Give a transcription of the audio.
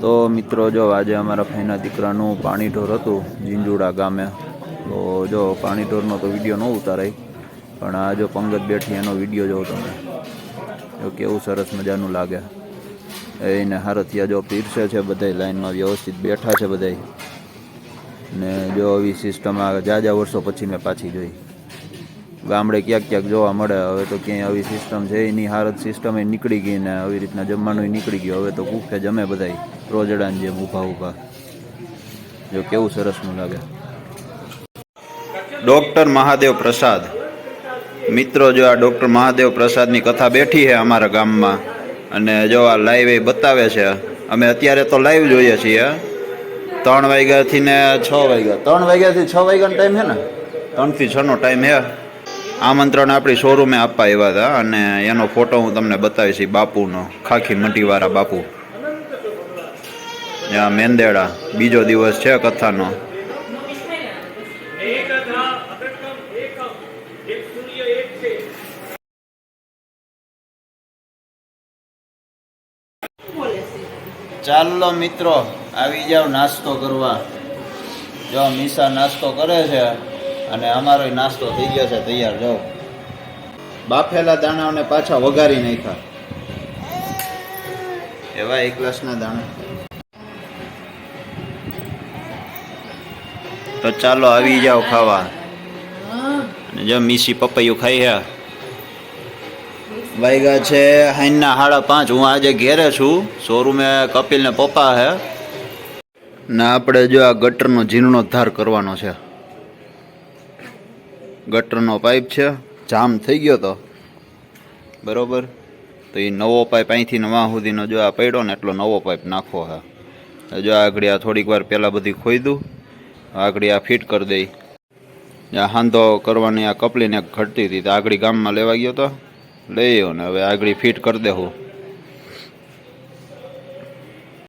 તો મિત્રો જો આજે અમારા ભાઈના દીકરાનું પાણી ઢોર હતું, જીંજુડા ગામે. તો જો પાણી ઢોરનો તો વીડિયો ન ઉતારાય, પણ આ જો પંગત બેઠી એનો વીડિયો જોવો તમે. જો કેવું સરસ મજાનું લાગે. એને હારથિયા જો પીરસે છે બધાય લાઈનમાં, વ્યવસ્થિત બેઠા છે બધાય. ને જો આવી સિસ્ટમ આ જાજા વર્ષો પછી મેં પાછી જોઈ. ગામડે ક્યાંક ક્યાંક જોવા મળે. હવે તો ક્યાંય આવી સિસ્ટમ છે એની હારત સિસ્ટમ એ નીકળી ગઈ ને આવી રીતના જમવાનું નીકળી ગયું. હવે તો ભૂખે જમે બધાય. રોજડાની જેમ ઊભા ઊભા જો કેવું સરસનું લાગે. ડોક્ટર મહાદેવ પ્રસાદ. મિત્રો, જો આ ડોક્ટર મહાદેવ પ્રસાદની કથા બેઠી છે અમારા ગામમાં, અને જો આ લાઈવ એ બતાવે છે, અમે અત્યારે તો લાઈવ જોઈએ છીએ. ત્રણ વાગ્યાથી ને છ વાગ્યા. ત્રણ વાગ્યાથી છ વાગ્યાનો ટાઈમ છે ને? ત્રણથી છનો ટાઈમ છે. આમંત્રણ આપણી શોરૂમે આપવા આવ્યા હતા અને એનો ફોટો હું તમને બતાવીશ બાપુનો, ખાખી મટીવાળા બાપુ. ત્યાં મેંદેડા, બીજો દિવસ છે કથાનો. ચાલો મિત્રો, આવી જાવ નાસ્તો કરવા. જો મીસા નાસ્તો કરે છે અને અમારો નાસ્તો થઈ ગયો છે, તૈયાર જો. બાફેલા દાણાઓને પાછા વઘારી નાખ્યા. એવા એક ગ્લાસના દાણા. તો ચાલો આવી જાઓ ખાવા. જો મીસી પપૈયું ખાઈ હે. વાગ્યા છે હાઈના સાડા પાંચ. હું આજે ઘેરે છું. શોરૂમે કપિલ ને પપ્પા હે. ને આપણે જો આ ગટરનો જીર્ણોદ્ધાર કરવાનો છે. ગટરનો પાઇપ છે, જામ થઈ ગયો તો. બરાબર? તો એ નવો પાઇપ અહીંથી નવા સુધીનો જો આ પડ્યો ને એટલો નવો પાઇપ નાખો હા. જો આગળ આ થોડીક વાર પહેલાં બધી ખોઈ આગળ આ ફિટ કરી દઈ. આ હાંધો કરવાની આ કપલીને ઘટતી હતી, તો આગળ ગામમાં લેવા ગયો તો, લઈ ને હવે આગળ ફિટ કરી દેવું